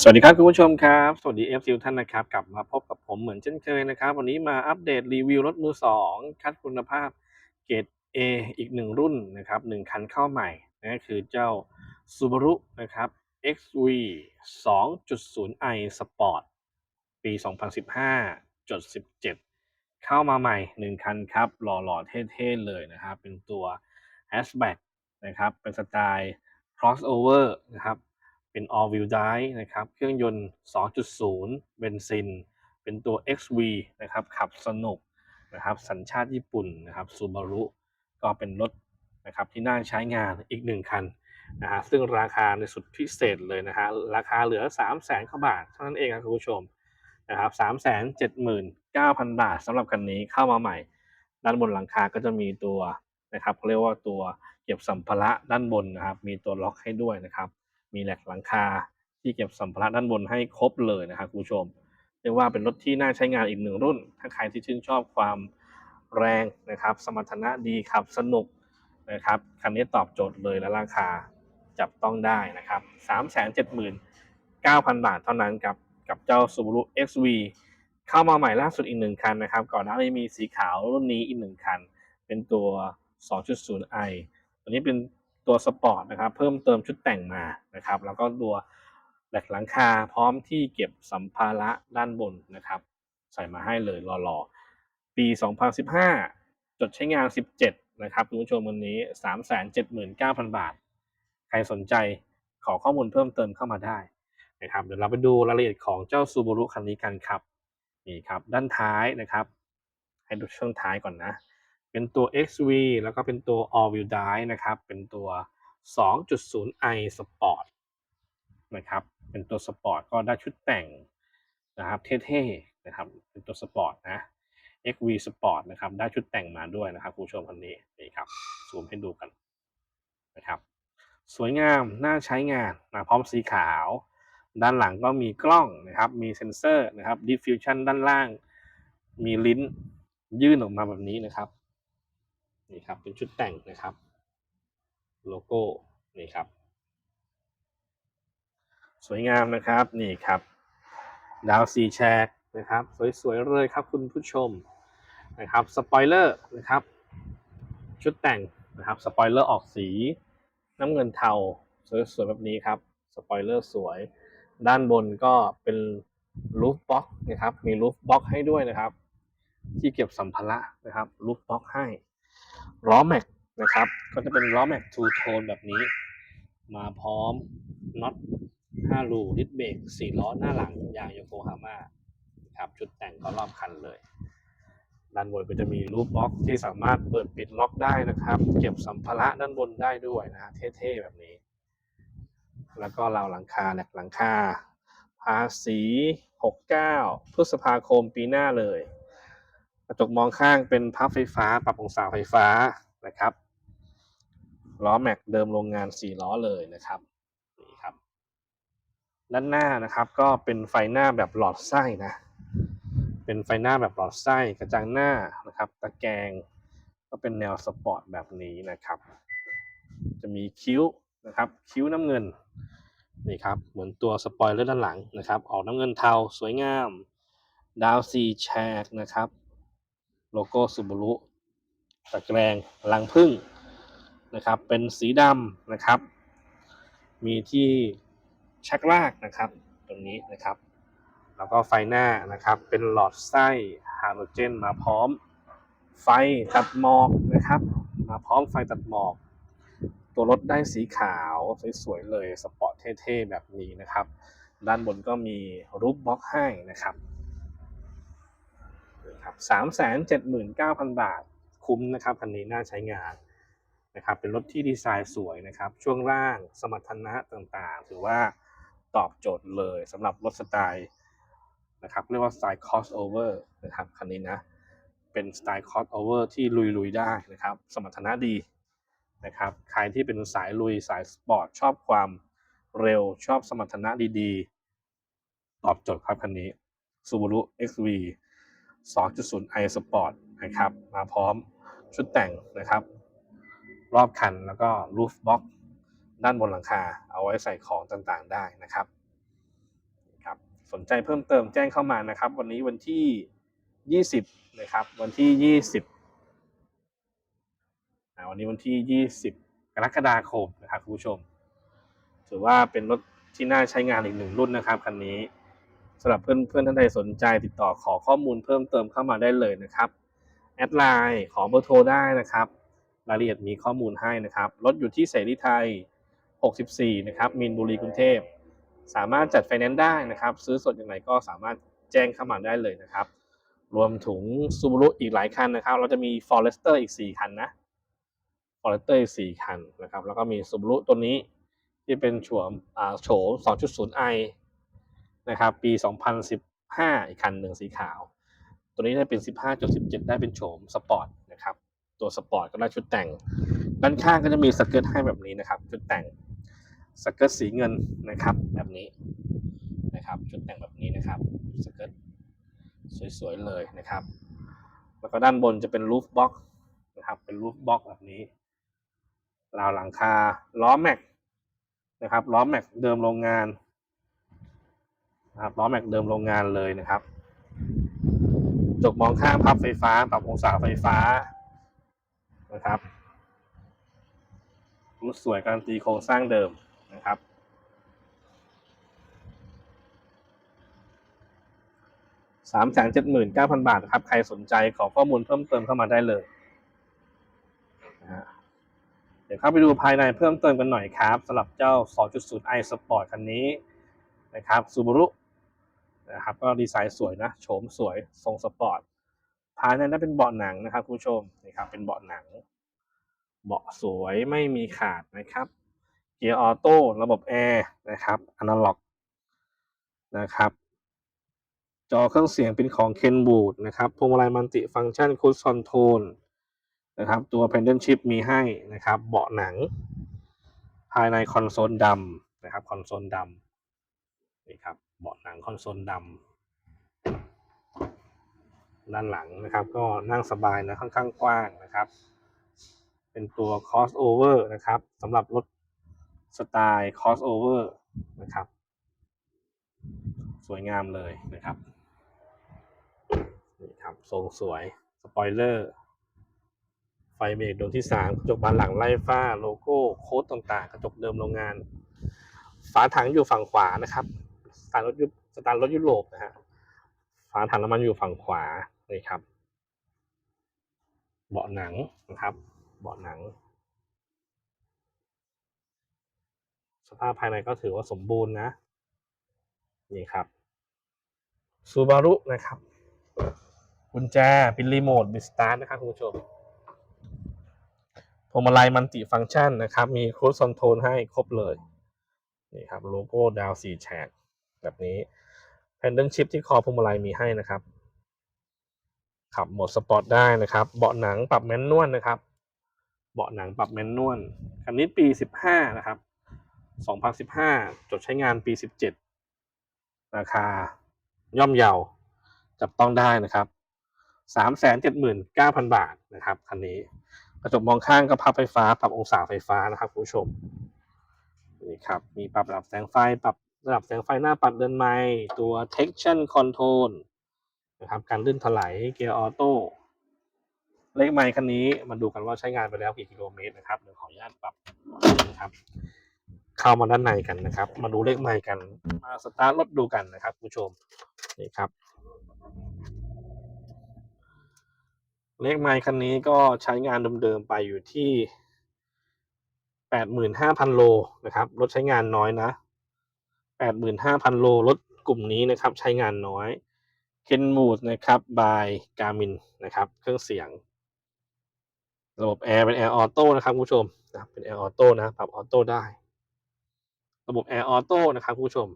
สวัสดีครับคุณผู้ชมครับ สวัสดีเอฟซีท่านนะครับ กลับมาพบกับผมเหมือนเช่นเคยนะครับ วันนี้มาอัปเดตรีวิวรถมือสองคัดคุณภาพเกรด A อีกหนึ่งรุ่นนะครับหนึ่งคันเข้าใหม่นั่นก็คือเจ้า Subaru นะครับ XV 2.0i Sport ปี 2015จด17 เข้ามาใหม่หนึ่งคันครับ หล่อๆ เท่ๆ เลยนะครับ เป็นตัว Hatchback นะครับ เป็นสไตล์ crossover นะครับ เป็น all wheel drive นะครับ เครื่องยนต์ 2.0 เบนซิน เป็นตัว XV นะครับ ขับสนุกนะครับ สัญชาติญี่ปุ่นนะครับ Subaru ก็เป็นรถนะครับที่น่าใช้งานอีกหนึ่งคันนะฮะซึ่งราคาในสุดพิเศษเลยนะฮะราคาเหลือ 3 0 0 0 0 0กว่าบาท เท่านั้นเองครับคุณผู้ชมนะครับ3 7 9 0 0 0บาทสำหรับคันนี้เข้ามาใหม่ ด้านบนหลังคาก็จะมีตัวนะครับเขาเรียกว่าตัวเก็บสัมภาระด้านบนนะครับ มีตัวล็อกให้ด้วยนะครับ มีแหลกหลังคาที่เก็บสัมภาระด้านบนให้ครบเลยนะครับคุณผู้ชมเรียกว่าเป็นรถที่น่าใช้งานอีกหนึ่งรุ่น ถ้าใครที่ชื่นชอบความแรงนะครับ สมรรถนะดีขับสนุกนะครับคันนี้ตอบโจทย์เลยและราคาจับต้องได้นะครับ 379,000 บาทเท่านั้นกับกับเจ้า Subaru XV เข้ามาใหม่ล่าสุดอีกหนึ่งคันนะครับ ก่อนหน้านี้มีสีขาวรุ่นนี้อีกหนึ่งคัน เป็นตัว 2.0i ตัวนี้เป็น ตัวสปอร์ตนะครับเพิ่มเติมชุดแต่งมานะครับ แล้วก็ตัวแหลกหลังคาพร้อมที่เก็บสัมภาระด้านบนนะครับ ใส่มาให้เลยรอๆปี 2015 จดใช้งาน 17 นะครับคุณผู้ชมวันนี้ 379,000 บาท ใครสนใจขอข้อมูลเพิ่มเติมเข้ามาได้นะครับเดี๋ยวเราไปดูรายละเอียดของเจ้า Subaru คันนี้กันครับนี่ครับด้านท้ายนะครับ ให้ดูช่วงท้ายก่อนนะ เป็นตัว XV แล้วก็เป็นตัว All Wheel Drive นะครับ เป็นตัว 2.0i Sport นะครับ เป็นตัวสปอร์ตก็ได้ชุดแต่งนะครับเท่ๆนะครับ เป็นตัวสปอร์ตนะ XV Sport นะครับ ได้ชุดแต่งมาด้วยนะครับคุณผู้ชมคันนี้นี่ครับ ซูมให้ดูกันนะครับ สวยงาม น่าใช้งานมาพร้อมสีขาว ด้านหลังก็มีกล้องนะครับ มีเซ็นเซอร์นะครับ diffusion ด้านล่าง มีลิ้นยื่นออกมาแบบนี้นะครับ นี่ครับเป็นชุดแต่งนะครับ โลโก้นี่ครับ สวยงามนะครับนี่ครับ ดาวซีแชกนะครับ สวยๆเลยครับคุณผู้ชมนะครับสปอยเลอร์นะครับ ชุดแต่งนะครับสปอยเลอร์ออกสีน้ำเงินเทาสวยๆแบบนี้ครับสปอยเลอร์สวย ด้านบนก็เป็นลูฟบ็อกนะครับ มีลูฟบ็อกให้ด้วยนะครับ ที่เก็บสัมภาระนะครับลูฟบ็อกให้ ล้อแม็กนะครับ ก็จะเป็นล้อแม็กทูโทนแบบนี้ มาพร้อมน็อต5รูดิสเบรก4ล้อหน้าหลังยางโยโกฮาม่าครับชุดแต่งก็รอบคันเลยด้านบนก็จะมีรูปบล็อกที่สามารถเปิดปิดล็อกได้นะครับ เก็บสัมภาระด้านบนได้ด้วยนะฮะเท่ๆแบบนี้ แล้วก็ราวหลังคาแหลกหลังคาภาษี 69 พฤษภาคมปีหน้าเลย กระจกมองข้างเป็นพับไฟฟ้า ปรับองศาไฟฟ้านะครับล้อแม็กเดิมโรงงาน4ล้อเลยนะครับนี่ครับ ด้านหน้านะครับก็เป็นไฟหน้าแบบหลอดไส้นะ เป็นไฟหน้าแบบหลอดไส้กระจังหน้านะครับ ตะแกรงก็เป็นแนวสปอร์ตแบบนี้นะครับ จะมีคิ้วนะครับ คิ้วน้ำเงินนี่ครับเหมือนตัวสปอยเลอร์ด้านหลังนะครับ ออกน้ำเงินเทาสวยงาม ดาวซีแชกนะครับ โลโก้ซูบ a รุตะแกรงลังพึ่งนะครับ เป็นสีดำนะครับ มีที่ชักลากนะครับ ตรงนี้นะครับ แล้วก็ไฟหน้านะครับ เป็นหลอดไส้ฮาโลเจนมาพร้อม ไฟตัดหมอกนะครับ มาพร้อมไฟตัดหมอก ตัวรถได้สีขาวสวยๆเลย สปอร์ตเท่ๆแบบนี้นะครับ ด้านบนก็มีรูปบล็อกให้นะครับ นะครับสามแสนเจ็ดหมื่นเก้าพันบาท คุ้มนะครับคันนี้น่าใช้งานนะครับเป็นรถที่ดีไซน์สวยนะครับ ช่วงล่างสมรรถนะต่างๆ ถือว่าตอบโจทย์เลยสำหรับรถสไตล์นะครับเรียกว่าสไตล์ crossover นะครับคันนี้นะเป็นสไตล์ crossover ที่ลุยๆได้นะครับ สมรรถนะดีนะครับ ใครที่เป็นสายลุยสายสปอร์ตชอบความเร็วชอบสมรรถนะดีๆ ตอบโจทย์ครับคันนี้ Subaru XV 2.0i Sport นะครับ มาพร้อมชุดแต่งนะครับ รอบคันแล้วก็ roof box ด้านบนหลังคา เอาไว้ใส่ของต่างๆได้นะครับครับ สนใจเพิ่มเติมแจ้งเข้ามานะครับ วันนี้วันที่ 20 นะครับ วันที่ 20วันนี้วันที่ 20 กรกฎาคมนะครับคุณผู้ชม ถือว่าเป็นรถที่น่าใช้งานอีกหนึ่งรุ่นนะครับคันนี้ สำหรับเพื่อนเพื่อนท่านใดสนใจติดต่อขอข้อมูลเพิ่มเติมเข้ามาได้เลยนะครับแอดไลน์ขอเบอร์โทรได้นะครับรายละเอียดมีข้อมูลให้นะครับรถอยู่ที่เสรีไทย 64 นะครับมีนบุรีกรุงเทพ สามารถจัดไฟแนนซ์ได้นะครับ ซื้อสดอย่างไรก็สามารถแจ้งเข้ามาได้เลยนะครับ รวมถึงซูบ r รุอีกหลายคันนะครับ เราจะมี Forester อีก 4 คันนะ Forester อีก 4 คันนะครับ แล้วก็มีซูบ r รุตัวนี้ที่เป็นโฉมอ่าโฉม 2.0i นะครับปี 2015 อีกคันหนึ่งสีขาว ตัวนี้ได้เป็น 15.17 ได้เป็นโฉมสปอร์ตนะครับตัวสปอร์ตก็ได้ชุดแต่ง ด้านข้างก็จะมีสเกิร์ตให้แบบนี้นะครับ ชุดแต่งสเกิร์ตสีเงินนะครับแบบนี้นะครับชุดแต่งแบบนี้นะครับสเกิร์ตสวยๆเลยนะครับ แล้วก็ด้านบนจะเป็นรูฟบ็อกนะครับเป็นรูฟบ็อกแบบนี้ราวหลังคาล้อแม็กนะครับล้อแม็กเดิมโรงงาน นะครับล้อแม็กเดิมโรงงานเลยนะครับจกมองข้างพับไฟฟ้า ปรับองศาไฟฟ้านะครับรูปสวยการันตีโครงสร้างเดิมนะครับ สามแสนเจ็ดหมื่นเก้าพันบาทครับ ใครสนใจขอข้อมูลเพิ่มเติมเข้ามาได้เลย เดี๋ยวเข้าไปดูภายในเพิ่มเติมกันหน่อยครับสำหรับเจ้า 2.0i Sport คันนี้นะครับ Subaru นะครับ ก็ดีไซน์สวยนะโฉมสวยทรงสปอร์ตภายในนั้นเป็นเบาะหนังนะครับคุณผู้ชมนี่ครับเป็นเบาะหนัง เบาะสวยไม่มีขาดนะครับเกียร์ออโต้ระบบแอร์นะครับอนาล็อกนะครับ จอเครื่องเสียงเป็นของ Kenwood นะครับพวงมาลัยมัลติฟังก์ชันคูสคอนโทรลนะครับ ตัว Pendant Chip มีให้นะครับ เบาะหนัง ภายในคอนโซลดำนะครับ คอนโซลดำนี่ครับเบาะหนังคอนโซลดำด้านหลังนะครับ ก็นั่งสบายนะค่อนข้างกว้างนะครับ เป็นตัว crossover นะครับสำหรับรถสไตล์ crossover นะครับ สวยงามเลยนะครับนี่ครับทรงสวยสปอยเลอร์ไฟเบรกดวงที่สามกระจกบานหลังไล่ฟ้าโลโก้โค้ดต่างๆ กระจกเดิมโรงงาน ฝาถังอยู่ฝั่งขวานะครับ ตล์รถยุสไตล์รถยุโรปนะฮะฝาถังน้ำมันอยู่ฝั่งขวานี่ครับ เบาะหนังนะครับ เบาะหนัง สภาพภายในก็ถือว่าสมบูรณ์นะ นี่ครับซูบารุนะครับกุญแจเป็นรีโมทบิสตาร์นะครับคุณผู้ชมพวงมาลัยมันติฟังก์ชันนะครับ มีครูซคอนโทรลให้ครบเลย นี่ครับ โลโก้ดาวสี่แฉก แบบนี้แพนเดิลชิพที่คอพวงมาลัยมีให้นะครับ ขับโหมดสปอร์ตได้นะครับ เบาะหนังปรับแมนนวลนะครับ เบาะหนังปรับแมนนวลคันนี้ปี 15 นะครับ 2015 จดใช้งานปี 17 ราคาย่อมเยาจับต้องได้นะครับ379,000บาทนะครับคันนี้กระจกมองข้างก็พับไฟฟ้า ปรับองศาไฟฟ้านะครับคุณผู้ชมนี่ครับ มีปรับระดับแสงไฟปรับ ระดับแสงไฟหน้าปัดเดินไม้ตัว traction control นะครับการลื่นถลายเกียร์ออโต้เลขไมค์คันนี้มาดูกันว่าใช้งานไปแล้วกี่กิโลเมตรนะครับเดี๋ยวขออนุญาตปรับนะครับ เข้ามาด้านในกันนะครับ มาดูเลขไมค์กันมาสตาร์ทรถดูกันนะครับผู้ชมนี่ครับ เลขไมค์คันนี้ก็ใช้งานเดิมๆไปอยู่ที่แปดหมื่นห้าพันโลนะครับ รถใช้งานน้อยนะ แปดหมื่นห้าพันโลรถกลุ่มนี้นะครับใช้งานน้อยเคนมูดนะครับบายการมินนะครับ เครื่องเสียง ระบบแอร์เป็นแอร์ออโต้นะครับคุณผู้ชมนะเป็นแอร์ออโต้นะปรับออโต้ได้ ระบบแอร์ออโต้นะครับคุณผู้ชม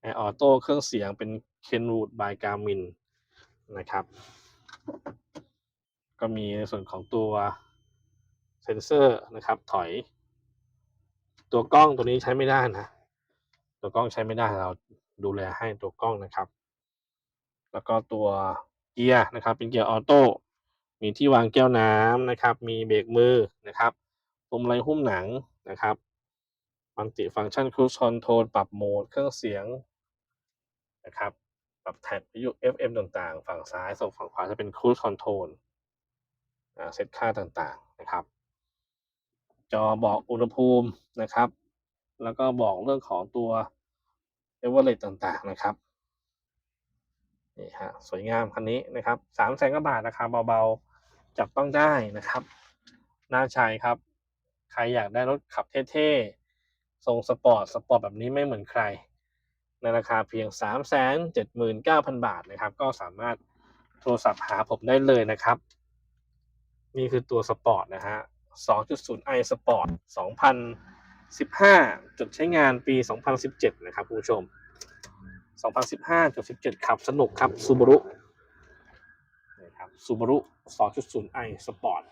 แอร์ออโต้เครื่องเสียงเป็น Kenwood by Garmin นะครับ ก็มีในส่วนของตัวเซนเซอร์นะครับ ถอย ตัวกล้องตัวนี้ใช้ไม่ได้นะ ตัวกล้องใช้ไม่ได้เราดูแลให้ตัวกล้องนะครับ แล้วก็ตัวเกียร์นะครับ เป็นเกียร์ออโต้มีที่วางแก้วน้ำนะครับ มีเบรกมือนะครับพวงมาลัยหุ้มหนังนะครับมัลติฟังก์ชันครู i คอนโทรลปรับโหมดเครื่องเสียงนะครับปรับแท็บวิทยุ FM ต่างๆ ฝั่งซ้ายส่วนฝั่งขวาจะเป็น Cruise Control อ่าเซตค่าต่างๆนะครับ จอบอกอุณหภูมินะครับ แล้วก็บอกเรื่องของตัว เอเวอร์เรต่างๆนะครับนี่ฮะสวยงามคันนี้นะครับสามแสนกว่าบาทราคาเบาๆ จับต้องได้นะครับ น่าใช้ครับ ใครอยากได้รถขับเท่ๆ ทรงสปอร์ต สปอร์ตแบบนี้ไม่เหมือนใคร ในราคาเพียง 3 7 9 0 0 0 บาทนะครับ ก็สามารถโทรศัพท์หาผมได้เลยนะครับ นี่คือตัวสปอร์ตนะฮะ 2.0i Sport 2015จุดใช้งานปี 2017 นะครับคุณผู้ชม 2015จุด17 ขับสนุกครับ Subaru นะครับ Subaru 2.0i Sport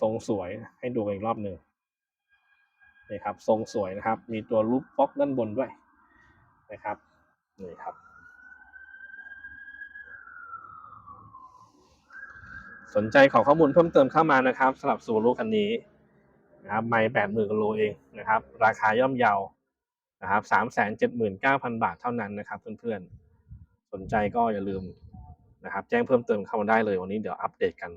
ทรงสวยให้ดูกันอีกรอบหนึ่งนี่ครับ ทรงสวยนะครับ มีตัวรูปบล็อกด้านบนด้วยนะครับนี่ครับ สนใจขอข้อมูลเพิ่มเติมเข้ามานะครับสำหรับซูรุคันนี้นะครับไม่แปดหมื่นกิโลเองนะครับ ราคาย่อมเยานะครับสามแสนเจ็ดหมื่นเก้าพันบาทเท่านั้นนะครับ เพื่อนๆ สนใจก็อย่าลืมนะครับ แจ้งเพิ่มเติมเข้ามาได้เลยวันนี้เดี๋ยวอัปเดตกัน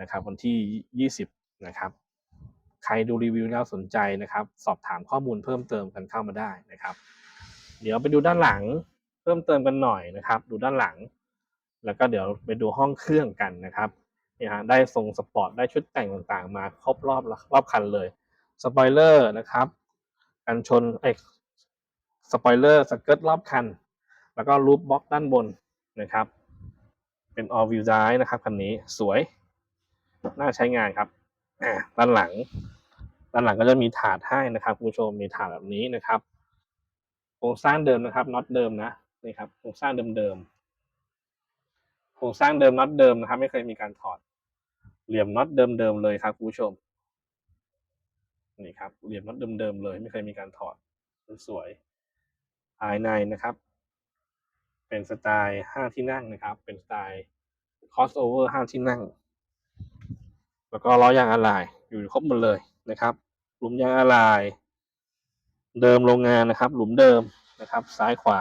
นะครับ วันที่ยี่สิบนะครับ ใครดูรีวิวแล้วสนใจนะครับ สอบถามข้อมูลเพิ่มเติมกันเข้ามาได้นะครับ เดี๋ยวไปดูด้านหลังเพิ่มเติมกันหน่อยนะครับ ดูด้านหลัง แล้วก็เดี๋ยวไปดูห้องเครื่องกันนะครับ เนี่ยฮะได้ทรงสปอร์ตได้ชุดแต่งต่างๆ มาครบรอบรอบคันเลยสปอยเลอร์นะครับกันชนเอ้สปอยเลอร์สเกิร์ตรอบคัน แล้วก็รูปบล็อกด้านบนนะครับ เป็น all wheel drive นะครับคันนี้สวย น่าใช้งานครับด้านหลัง ด้านหลังก็จะมีถาดให้นะครับคุณผู้ชมมีถาดแบบนี้นะครับโครงสร้างเดิมนะครับน็อตเดิมนะนี่ครับโครงสร้างเดิมๆ โครงสร้างเดิมน็อตเดิมนะครับ ไม่เคยมีการถอด เหลี่ยมน็อตเดิมๆเลยครับคุณผู้ชม นี่ครับ เหลี่ยมน็อตเดิมๆเลย ไม่เคยมีการถอดสวยภายในนะครับ เป็นสไตล์ห้าที่นั่งนะครับ เป็นสไตล์ crossover ห้าที่นั่ง แล้วก็ล้อยางอะไหล่อยู่ครบหมดเลยนะครับ หลุมยางอะไหล่เดิมโรงงานนะครับ หลุมเดิมนะครับ ซ้ายขวา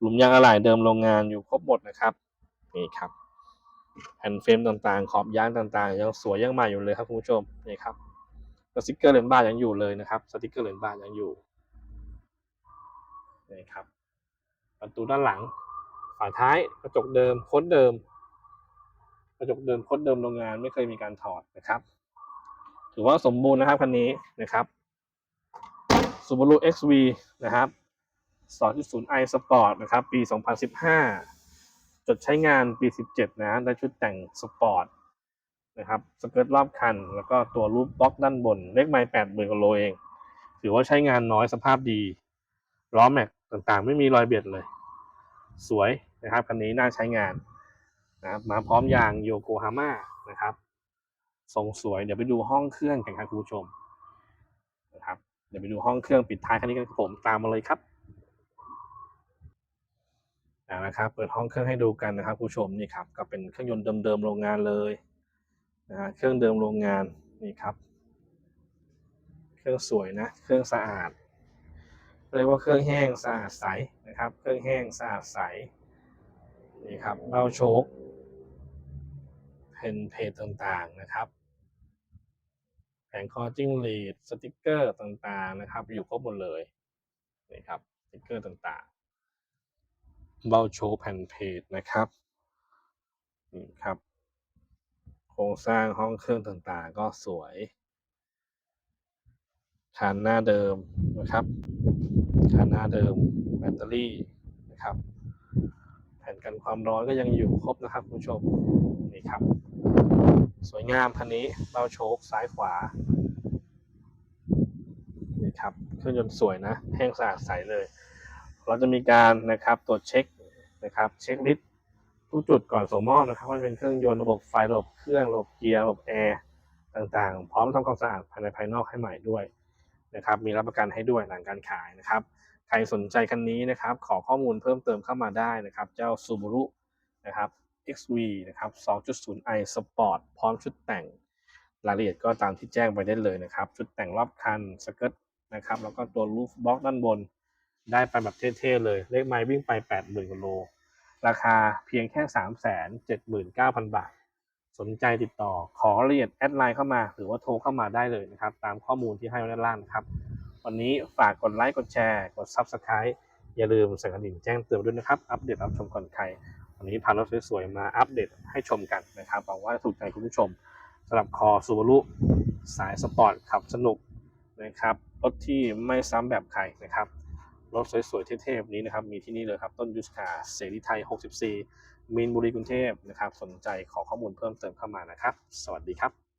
หลุมยางอะไหล่เดิมโรงงานอยู่ครบหมดนะครับนี่ครับแผ่นเฟรมต่างๆ ขอบยางต่างๆ ยังสวยยังใหม่อยู่เลยครับคุณผู้ชมนี่ครับสติกเกอร์เลนบ้ายังอยู่เลยนะครับสติกเกอร์เลนบ้ายังอยู่นี่ครับประตูด้านหลังฝาท้ายกระจกเดิมโค้ดเดิม กระจกเดิมโค้ดเดิมโรงงานไม่เคยมีการถอดนะครับ ถือว่าสมบูรณ์นะครับคันนี้นะครับ Subaru XV นะครับ 2.0i Sport นะครับ ปี 2015 จดใช้งานปี 17 นะ ได้ชุดแต่งสปอร์ตนะครับสเกิร์ตรอบคัน แล้วก็ตัวรูปบล็อกด้านบน เลขไมล์80,000กิโลเอง ถือว่าใช้งานน้อยสภาพดี ล้อแม็กต่างๆ ไม่มีรอยเบียดเลย สวยนะครับ คันนี้น่าใช้งานนะครับมาพร้อมยางโยโกฮาม่านะครับทรงสวย เดี๋ยวไปดูห้องเครื่องกันครับคุณผู้ชมนะครับ เดี๋ยวไปดูห้องเครื่องปิดท้ายคันนี้กันผมตามมาเลยครับ นะครับ เปิดห้องเครื่องให้ดูกันนะครับคุณผู้ชมนี่ครับก็เป็นเครื่องยนต์เดิมๆโรงงานเลยนะฮะเครื่องเดิมโรงงานนี่ครับ เครื่องสวยนะ เครื่องสะอาดเรียกว่าเครื่องแห้งสะอาดใสนะครับ เครื่องแห้งสะอาดใสนี่ครับเบ้าโชคเพนเพจต่างๆนะครับแผงคอจิ้งหรีดสติกเกอร์ต่างๆนะครับ อยู่ครบหมดเลยนี่ครับสติกเกอร์ต่างๆ เบ้าโชว์แผ่นเพจนะครับนี่ครับ โครงสร้างห้องเครื่องต่างๆ ก็สวยคานหน้าเดิมนะครับคานหน้าเดิมแบตเตอรี่นะครับ แผ่นกันความร้อนก็ยังอยู่ครบนะครับคุณผู้ชมนี่ครับ สวยงามคันนี้เบ้าโชคซ้ายขวานี่ครับเครื่องยนต์สวยนะ แห้งสะอาดใสเลย เราจะมีการนะครับตรวจเช็คนะครับเช็คลิสต์ทุกจุดก่อนส่งมอบนะครับว่าเป็นเครื่องยนต์ระบบไฟระบบเครื่องระบบเกียร์ระบบแอร์ต่างๆ พร้อมทำความสะอาดภายในภายนอกให้ใหม่ด้วยนะครับ มีรับประกันให้ด้วยหลังการขายนะครับ ใครสนใจคันนี้นะครับ ขอข้อมูลเพิ่มเติมเข้ามาได้นะครับ เจ้า Subaru นะครับ XV นะครับ 2.0i Sport พร้อมชุดแต่งรายละเอียดก็ตามที่แจ้งไปได้เลยนะครับ ชุดแต่งรอบคันสเกิร์ตนะครับ แล้วก็ตัวรูฟบล็อกด้านบน ได้ไปแบบเท่ๆเลย เลขไม้วิ่งไป 80,000กว่าโล ราคาเพียงแค่ 379,000 บาท สนใจติดต่อขอรายละเอียดแอดไลน์เข้ามา หรือว่าโทรเข้ามาได้เลยนะครับ ตามข้อมูลที่ให้ไว้ด้านล่างนะครับ วันนี้ฝากกดไลค์กดแชร์กด Subscribe อย่าลืมสั่นกระดิ่งแจ้งเตือนด้วยนะครับ อัปเดตรับชมก่อนใคร วันนี้พารถสวยๆมาอัปเดตให้ชมกันนะครับหวังว่าจะถูกใจคุณผู้ชมสำหรับคอซูบารุสายสปอร์ตขับสนุกนะครับรถที่ไม่ซ้ำแบบใครนะครับ รถสวยๆเท่ๆแบบนี้นะครับ มีที่นี่เลยครับ ต้นยูสคาเสรีไทย 64 มีนบุรีกรุงเทพนะครับ สนใจขอข้อมูลเพิ่มเติมเข้ามานะครับ สวัสดีครับ